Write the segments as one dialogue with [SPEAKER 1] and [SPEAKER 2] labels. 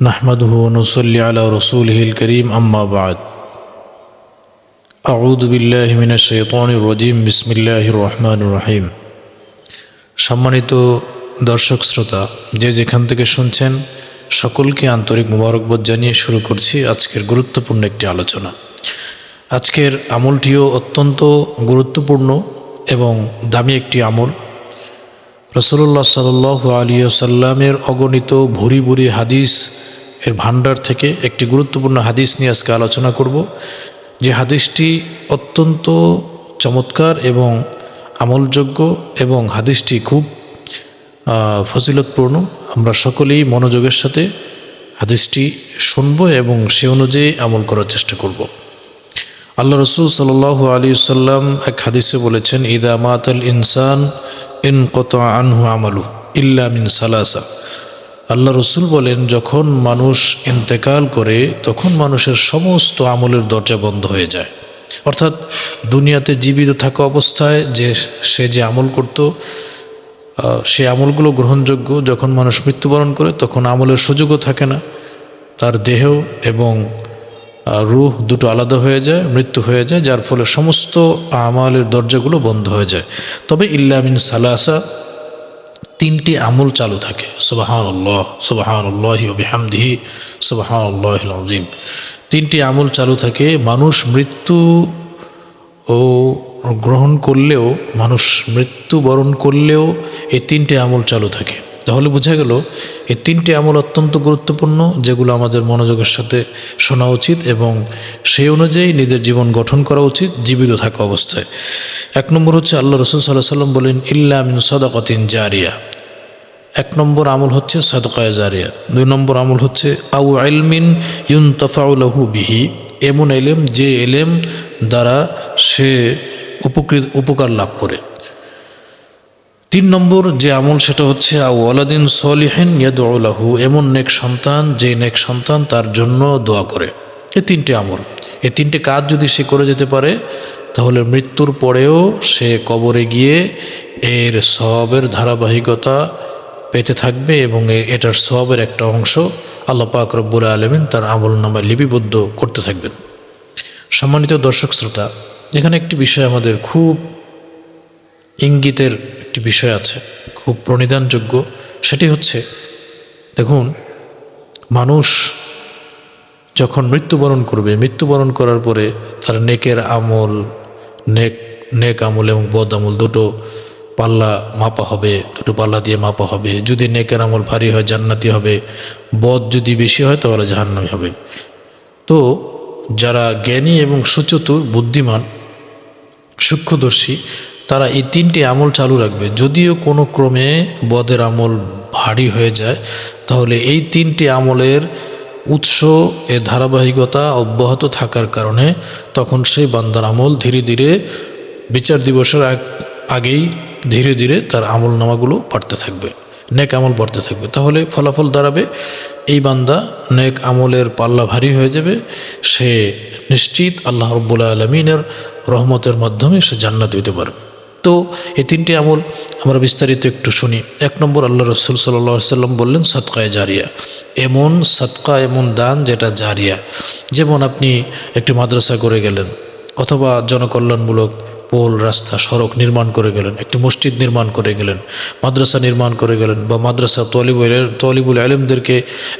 [SPEAKER 1] نحمده ونصلي على رسوله الكريم أما بعد أعوذ بالله من الشيطان الرجيم بسم الله الرحمن الرحيم সম্মানিত দর্শক শ্রোতা যে যেখান থেকে শুনছেন সকলকে আন্তরিক মোবারকবাদ জানিয়ে শুরু করছি আজকের গুরুত্বপূর্ণ একটি আলোচনা আজকের আমলটিও অত্যন্ত গুরুত্বপূর্ণ এবং দামি একটি আমল রসুল্লাহ সাল আলী সাল্লামের অগণিত ভুরি ভুরি হাদিস এর ভাণ্ডার থেকে একটি গুরুত্বপূর্ণ হাদিস নিয়ে আজকে আলোচনা করব। যে হাদিসটি অত্যন্ত চমৎকার এবং আমলযোগ্য এবং হাদিসটি খুব ফজিলতপূর্ণ। আমরা সকলেই মনোযোগের সাথে হাদিসটি শুনব এবং সে অনুযায়ী আমল করার চেষ্টা করব। আল্লাহ রসুল সাল আলী সাল্লাম এক হাদিসে বলেছেন, ইদা মাতাল ইনসান ইন কত আনহু আমালু ইল্লা মিন সালাসা। আল্লাহ রসুল বলেন, যখন মানুষ ইন্তেকাল করে, তখন মানুষের সমস্ত আমলের দরজা বন্ধ হয়ে যায়। অর্থাৎ দুনিয়াতে জীবিত থাকা অবস্থায় যে সে যে আমল করত সে আমলগুলো গ্রহণযোগ্য। যখন মানুষ মৃত্যুবরণ করে, তখন আমলের সুযোগও থাকে না। তার দেহ এবং রুহ দুটো আলাদা হয়ে যায়, মৃত্যু হয়ে যায়, যার ফলে সমস্ত আমালের দরজাগুলো বন্ধ হয়ে যায়। তবে ইল্লামিন সালাসা তিনটি আমল চালু থাকে। সুবাহান্লাহ সুবাহান্লাহি বিহামদিহি সুবাহান্লাহ আজিম তিনটি আমল চালু থাকে, মানুষ মৃত্যু ও গ্রহণ করলেও, মানুষ মৃত্যুবরণ করলেও এই তিনটি আমল চালু থাকে। তাহলে বোঝা গেল, এই তিনটি আমল অত্যন্ত গুরুত্বপূর্ণ, যেগুলো আমাদের মনোযোগের সাথে শোনা উচিত এবং সেই অনুযায়ী নিজের জীবন গঠন করা উচিত, জীবিত থাকা অবস্থায়। এক নম্বর হচ্ছে আল্লাহ রসুল সাল্লাহ সাল্লাম বলেন, ইল্লা মিন সদাকতিন জারিয়া। এক নম্বর আমল হচ্ছে সাদকায় জারিয়া। দুই নম্বর আমল হচ্ছে, আউ আলমিন ইউন তফাউলাহু বিহি। এমন এলেম যে এলেম দ্বারা সে উপকৃত, উপকার লাভ করে। তিন নম্বর যে আমল সেটা হচ্ছে আলাদিন সলিহেন ইয়াদুল্লাহু এমন নেক সন্তান যে নেক সন্তান তার জন্য দোয়া করে। এ তিনটি আমল। এই তিনটি কাজ যদি সে করে যেতে পারে, তাহলে মৃত্যুর পরেও সে কবরে গিয়ে এর সবের ধারাবাহিকতা পেতে থাকবে এবং এটার সবের একটা অংশ আল্লাহ পাক রব্বুল আলমিন তার আমল নামায় লিপিবদ্ধ করতে থাকবেন। সম্মানিত দর্শক শ্রোতা, এখানে একটি বিষয় আমাদের খুব ইঙ্গিতের একটি বিষয় আছে, খুব প্রণিধানযোগ্য। সেটি হচ্ছে, দেখুন, মানুষ যখন মৃত্যুবরণ করবে, মৃত্যুবরণ করার পরে তার নেকের আমল, নেক নেক আমল এবং বদ আমল দুটো পাল্লা মাপা হবে, দুটো পাল্লা দিয়ে মাপা হবে। যদি নেকের আমল ভারী হয়, জান্নাতি হবে। বদ যদি বেশি হয়, তাহলে জাহান্নামি হবে। তো, যারা জ্ঞানী এবং সুচতুর, বুদ্ধিমান, সূক্ষ্মদর্শী তারা এই তিনটি আমল চালু রাখবে। যদিও কোনো ক্রমে বদের আমল ভারী হয়ে যায়, তাহলে এই তিনটি আমলের উৎস এর ধারাবাহিকতা অব্যাহত থাকার কারণে তখন সেই বান্দার আমল ধীরে ধীরে বিচার দিবসের আগ আগেই ধীরে ধীরে তার আমল নামাগুলো বাড়তে থাকবে, নেক আমল বাড়তে থাকবে। তাহলে ফলাফল দাঁড়াবে, এই বান্দা নেক আমলের পাল্লা ভারী হয়ে যাবে, সে নিশ্চিত আল্লাহ রব্বুল আলমিনের রহমতের মাধ্যমে সে জান্নাত দিতে পারবে। তো এই তিনটি আমল আমরা বিস্তারিত একটু শুনি। এক নম্বর, আল্লাহ রসুল সাল্লাহ সাল্লাম বললেন সৎকায় জারিয়া। এমন সৎকা এমন দান যেটা জারিয়া। যেমন আপনি একটি মাদ্রাসা করে গেলেন, অথবা জনকল্যাণমূলক পোল, রাস্তা, সড়ক নির্মাণ করে গেলেন, একটি মসজিদ নির্মাণ করে গেলেন, মাদ্রাসা নির্মাণ করে গেলেন, বা মাদ্রাসা তলিবুল তলিবুল আলেমদেরকে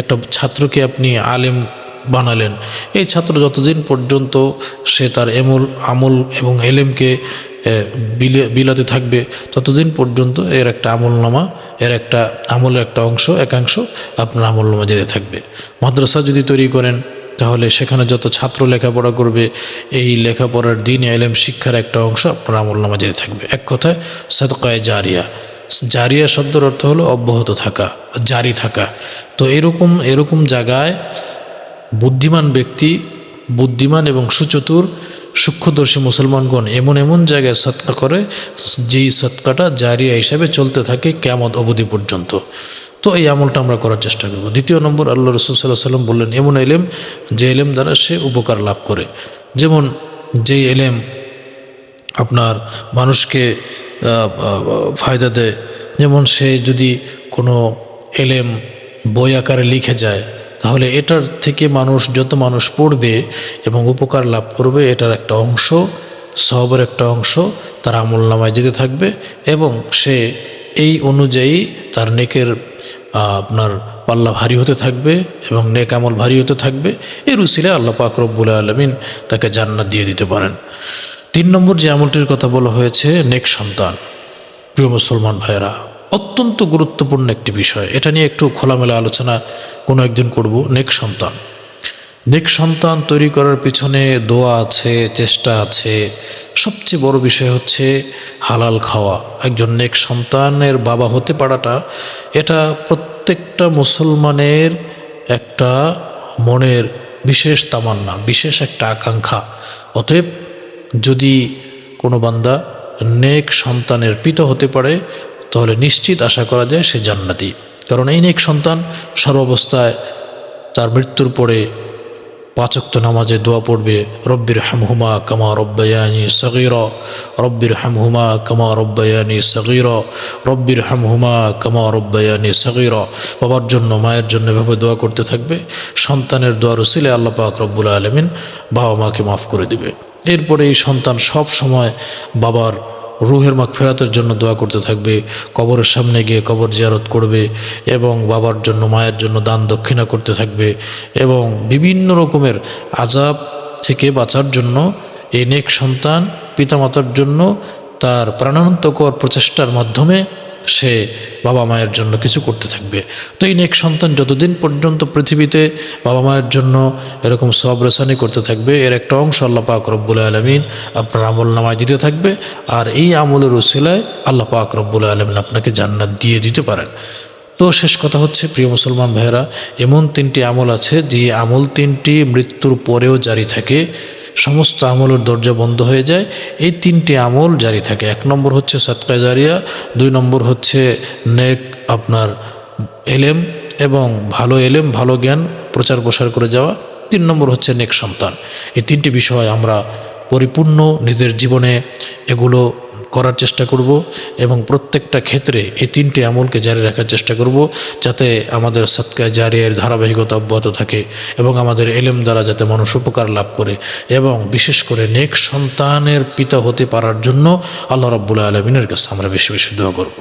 [SPEAKER 1] একটা ছাত্রকে আপনি আলেম বানালেন। এই ছাত্র যতদিন পর্যন্ত সে তার এমল, আমল এবং এলেমকে বিলাতে থাকবে ততদিন পর্যন্ত এর একটা আমলনামা, এর একটা আমলের একটা অংশ, একাংশ আপনার আমলনামা যেতে থাকবে। মাদ্রাসা যদি তৈরি করেন, তাহলে সেখানে যত ছাত্র লেখাপড়া করবে, এই লেখাপড়ার দিন এলেম শিক্ষার একটা অংশ আপনার আমলনামা যেতে থাকবে। এক কথায়, সদকায় জারিয়া। জারিয়া শব্দের অর্থ হলো অব্যাহত থাকা, জারি থাকা। তো এরকম এরকম জায়গায় বুদ্ধিমান ব্যক্তি, বুদ্ধিমান এবং সুচতুর সূক্ষ্মদর্শী মুসলমানগণ এমন এমন জায়গায় সৎকা করে, যেই সৎকাটা জারিয়া হিসাবে চলতে থাকে কেমন অবধি পর্যন্ত। তো এই আমলটা আমরা করার চেষ্টা করব। দ্বিতীয় নম্বর, আল্লাহ রসুল সাল্লাহ সাল্লাম বললেন, এমন এলেম, যে এলেম দ্বারা সে উপকার লাভ করে। যেমন যেই এলেম আপনার মানুষকে ফায়দা দেয়, যেমন সে যদি কোনো এলেম বই আকারে লিখে যায় তাহলে এটার থেকে মানুষ, যত মানুষ পড়বে এবং উপকার লাভ করবে, এটার একটা অংশ সবের একটা অংশ তার আমল নামায় যেতে থাকবে এবং সে এই অনুযায়ী তার নেকের আপনার পাল্লা ভারী হতে থাকবে এবং নেক আমল ভারী হতে থাকবে। এর উসিলে আল্লাহ পাক রব্বুল আলমিন তাকে জান্নাত দিয়ে দিতে পারেন। তিন নম্বর যে আমলটির কথা বলা হয়েছে, নেক সন্তান। প্রিয় মুসলমান ভাইয়েরা অত্যন্ত গুরুত্বপূর্ণ একটি বিষয়। এটা নিয়ে একটু খোলামেলা আলোচনা কোনো একদিন করব। নেক সন্তান। নেক সন্তান তৈরি করার পিছনে দোয়া আছে, চেষ্টা আছে। সবচেয়ে বড় বিষয় হচ্ছে হালাল খাওয়া। একজন নেক সন্তানের বাবা হতে পারাটা, এটা প্রত্যেকটা মুসলমানের একটা মনের বিশেষ তামান্না, বিশেষ একটা আকাঙ্ক্ষা। অতএব যদি কোনো বান্দা নেক সন্তানের পিতা হতে পারে তাহলে নিশ্চিত আশা করা যায় সে জান্নাতি। কারণ এই নেক সন্তান সর্বাবস্থায় তার মৃত্যুর পরে পাচক্ত নামাজে দোয়া পড়বে রব্বির হামহুমা কামা রব্বায়ানি সগির রব্বির হামহুমা কামা রব্বায়ানি সগির রব্বির হামহুমা কামা রব্বায়ানি সগির। বাবার জন্য, মায়ের জন্য এভাবে দোয়া করতে থাকবে। সন্তানের দোয়া রসিলে আল্লাহ পাক রব্বুল আলমিন বাবা মাকে মাফ করে দিবে। এরপরে এই সন্তান সব সময় বাবার রুহের মাগ ফেরাতের জন্য দোয়া করতে থাকবে, কবরের সামনে গিয়ে কবর জিয়ারত করবে এবং বাবার জন্য, মায়ের জন্য দান দক্ষিণা করতে থাকবে এবং বিভিন্ন রকমের আজাব থেকে বাঁচার জন্য এই নেক সন্তান পিতামাতার জন্য তার প্রাণান্তকর প্রচেষ্টার মাধ্যমে সে বাবা মায়ের জন্য কিছু করতে থাকবে। তো এই নেক সন্তান যতদিন পর্যন্ত পৃথিবীতে বাবা মায়ের জন্য এরকম সব রেসানি করতে থাকবে, এর একটা অংশ আল্লাহ পাক রব্বুল আলমিন আপনার আমল নামায় দিতে থাকবে আর এই আমলের উসিলায় আল্লাহ পাক রব্বুল আলমিন আপনাকে জান্নাত দিয়ে দিতে পারেন। তো শেষ কথা হচ্ছে, প্রিয় মুসলমান ভাইয়েরা, এমন তিনটি আমল আছে যে আমল তিনটি মৃত্যুর পরেও জারি থাকে। সমস্ত আমলের দরজা বন্ধ হয়ে যায়। এই তিনটি আমল জারি থাকে। এক নম্বর হচ্ছে সাতকা জারিয়া, দুই নম্বর হচ্ছে নেক আপনার এলেম এবং ভালো এলেম, ভালো জ্ঞান প্রচার প্রসার করে যাওয়া। তিন নম্বর হচ্ছে নেক সন্তান। এই তিনটি বিষয় আমরা পরিপূর্ণ নিজের জীবনে এগুলো করার চেষ্টা করব এবং প্রত্যেকটা ক্ষেত্রে এই তিনটি আমলকে জারি রাখার চেষ্টা করব যাতে আমাদের সৎকায় জারিয়ার ধারাবাহিকতা অব্যাহত থাকে এবং আমাদের এলেম দ্বারা যাতে মানুষ উপকার লাভ করে এবং বিশেষ করে নেক সন্তানের পিতা হতে পারার জন্য আল্লাহ রব্বুল আলমিনের কাছে আমরা বেশি বেশি দোয়া করব।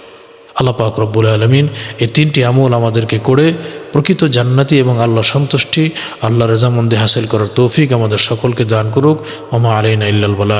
[SPEAKER 1] আল্লাহ পাক রব্বুল আলমিন এই তিনটি আমল আমাদেরকে করে প্রকৃত জান্নাতি এবং আল্লাহ সন্তুষ্টি আল্লাহ রেজামন্দি হাসিল করার তৌফিক আমাদের সকলকে দান করুক। ওমা আলাইনা ইল্লাল বলা।